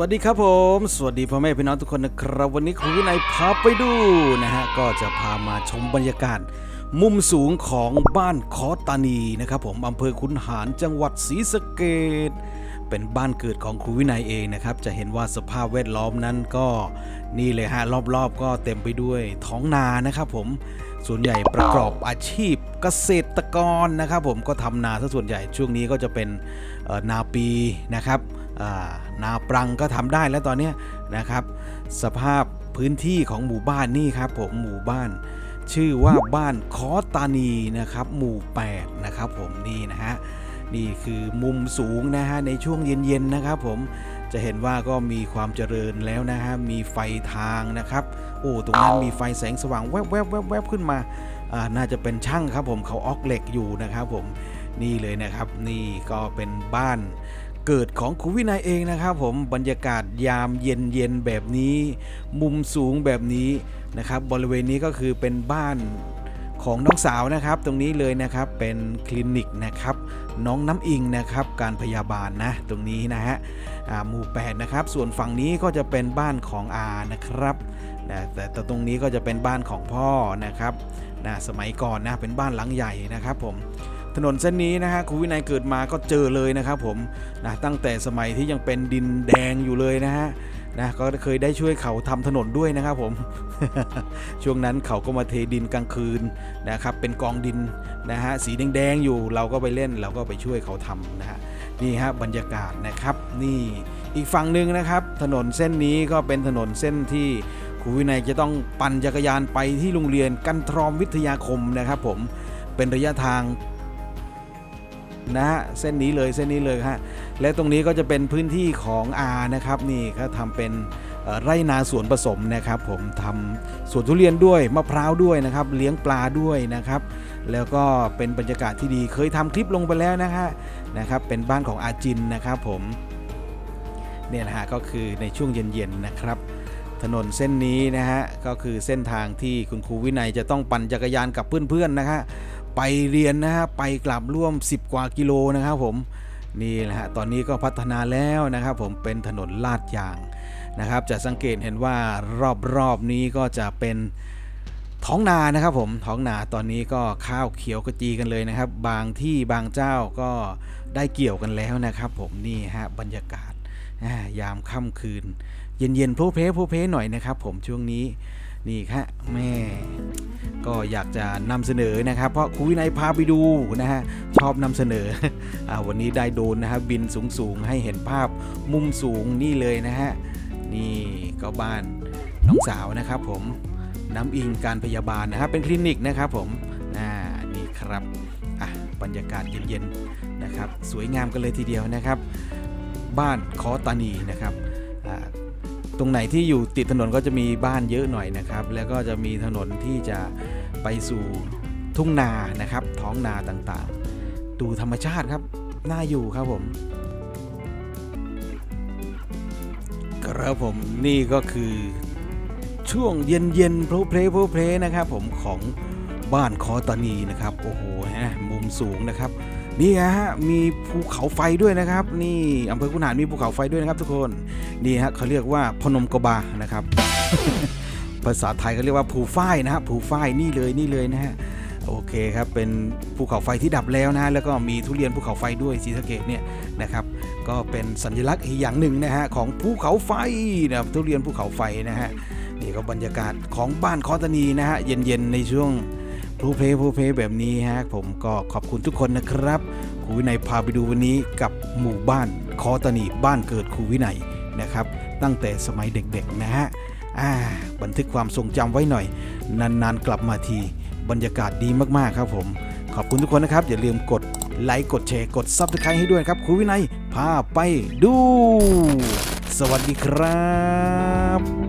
สวัสดีครับผม สวัสดีพ่อแม่พี่น้องทุกคนนะครับ วันนี้ครูวินัยพาไปดูนะฮะก็จะพามาชมบรรยากาศ มุมสูงของบ้านคอตานีนะครับผมอำเภอคุนหารจังหวัดศรีสะเกดเป็นบ้านเกิดของครูวินัยเองนะครับ จะเห็นว่าสภาพแวดล้อมนั้นก็นี่เลยฮะรอบๆ ก็เต็มไปด้วยท้องนานะครับผมส่วนใหญ่ประกอบอาชีพเกษตรกรนะครับ ผมก็ทำนาซะส่วนใหญ่ช่วงนี้ก็จะเป็นนาปีนะครับ นาปรังก็ทำได้แล้วตอนนี้นะครับ สภาพพื้นที่ของหมู่บ้านนี่ครับผมหมู่บ้าน ชื่อว่าบ้านคอตานีนะครับ หมู่ 8 นะครับผมนี่นะฮะนี่คือมุมสูงนะฮะในช่วงเย็นๆนะครับผมจะเห็นว่าก็มีความเจริญแล้วนะฮะมีไฟทางนะครับ โอ้ตรงนั้นมีไฟแสงสว่างแวบๆแวบๆแวบๆขึ้นมาอ่าน่าจะเป็นช่างครับผมเขาออกเหล็กอยู่นะครับผมนี่เลยนะครับ นี่ก็เป็นบ้าน เกิดของครูวินัยเองนะครับผมบรรยากาศยามเย็นๆแบบนี้ มุมสูงแบบนี้นะครับบริเวณนี้ก็คือเป็นบ้านของน้องสาวนะครับ ตรงนี้เลยนะครับเป็นคลินิกนะครับ น้องน้ำอิงนะครับ การพยาบาลนะ ตรงนี้นะฮะหมู่8นะครับ ส่วนฝั่งนี้ก็จะเป็นบ้านของอานะครับนะแต่แต่ตรงนี้ก็จะเป็นบ้านของพ่อนะครับนะสมัยก่อนนะเป็นบ้านหลังใหญ่นะครับผม ถนนเส้นนี้นะฮะครูวินัยเกิดมาก็เจอเลยนะครับผมนะตั้งแต่สมัยที่ยังเป็นดินแดงอยู่เลยนะฮะนะก็เคยได้ช่วยเขาทำถนนด้วยนะครับผม ช่วงนั้นเขาก็มาเทดินกลางคืนนะครับ เป็นกองดินนะฮะสีแดงๆอยู่เราก็ไปเล่นเราก็ไปช่วยเขาทำนะฮะนี่ฮะบรรยากาศนะครับ นี่อีกฝั่งหนึ่งนะครับ ถนนเส้นนี้ก็เป็นถนนเส้นที่ครูวินัยจะต้องปั่นจักรยานไปที่โรงเรียนกันทรอมวิทยาคมนะครับ ผมเป็นระยะทาง นะฮะเส้นนี้เลยเส้นนี้เลยฮะและตรงนี้ก็จะเป็นพื้นที่ของอานะครับนี่เขาทำเป็นไร่นาสวนผสมนะครับผมทำสวนทุเรียนด้วยมะพร้าวด้วยนะครับ เลี้ยงปลาด้วยนะครับ แล้วก็เป็นบรรยากาศที่ดีเคยทำคลิปลงไปแล้วนะฮะนะครับเป็นบ้านของอาจินนะครับผมเนี่ยนะฮะก็คือในช่วงเย็นๆนะครับถนนเส้นนี้นะฮะก็คือเส้นทางที่คุณครูวินัยจะต้องปั่นจักรยานกับเพื่อนๆนะฮะ ไปเรียนนะฮะไปกลับร่วม 10 กว่ากิโลนะครับผมนี่แหละฮะตอนนี้ก็พัฒนาแล้วนะครับผมเป็นถนนลาดยางนะครับ จะสังเกตเห็นว่ารอบๆนี้ก็จะเป็นท้องนานะครับผมท้องนาตอนนี้ก็ข้าวเขียวกระจีกันเลยนะครับ บางที่บางเจ้าก็ได้เกี่ยวกันแล้วนะครับ ผมนี่ฮะบรรยากาศยามค่ำคืน เย็นๆโพเพโพเพหน่อยนะครับ ผมช่วงนี้นี่ครับแม่ ก็อยากจะนำเสนอนะครับ เพราะครูวินัยพาไปดูนะฮะชอบนำเสนออวันนี้ได้โดนนะครับบินสูงๆ ให้เห็นภาพมุมสูงนี่เลยนะฮะนี่ก็บ้านน้องสาวนะครับผมน้ำอิงการพยาบาลนะครับเป็นคลินิกนะครับผมอ่านี่ครับอะบรรยากาศเย็นๆนะครับ สวยงามกันเลยทีเดียวนะครับ บ้านคอตานีนะครับอ่าตรงไหนที่อยู่ติดถนนก็จะมีบ้านเยอะหน่อยนะครับ แล้วก็จะมีถนนที่จะ ไปสู่ทุ่งนานะครับ ท้องนาต่างๆ ดูธรรมชาติครับ น่าอยู่ครับผมครับผมนี่ก็คือช่วงเย็นเย็นโพลเพลโพลเพลนะครับ ผมของบ้านคอตานีนะครับ โอ้โหฮะมุมสูงนะครับ นี่ฮะมีภูเขาไฟด้วยนะครับ นี่อำเภอคุนหารมีภูเขาไฟด้วยนะครับทุกคนนี่ฮะเขาเรียกว่าพนมกบานะครับ ภาษาไทยเขาเรียกว่าภูฝ้ายนะฮะภูฝ้ายนี่เลยนี่เลยนะฮะโอเคครับเป็นภูเขาไฟที่ดับแล้วนะแล้วก็มีทุเรียนภูเขาไฟด้วยศรีสะเกดเนี่ยนะครับก็เป็นสัญลักษณ์อีกอย่างหนึ่งนะฮะของภูเขาไฟนะทุเรียนภูเขาไฟนะฮะนี่ก็บรรยากาศของบ้านคอตานีนะฮะเย็นๆในช่วงพลูเพลพลูเพลแบบนี้ฮะผมก็ขอบคุณทุกคนนะครับครูวินัยพาไปดูวันนี้กับหมู่บ้านคอตานีบ้านเกิดครูวินัยนะครับตั้งแต่สมัยเด็กๆนะฮะ อ่าบันทึกความทรงจำไว้หน่อย นานๆกลับมาที บรรยากาศดีมากๆครับผม ขอบคุณทุกคนนะครับ อย่าลืมกดไลค์กดแชร์กดซับสไครต์ให้ด้วยครับครูวินัยพาไปดู สวัสดีครับ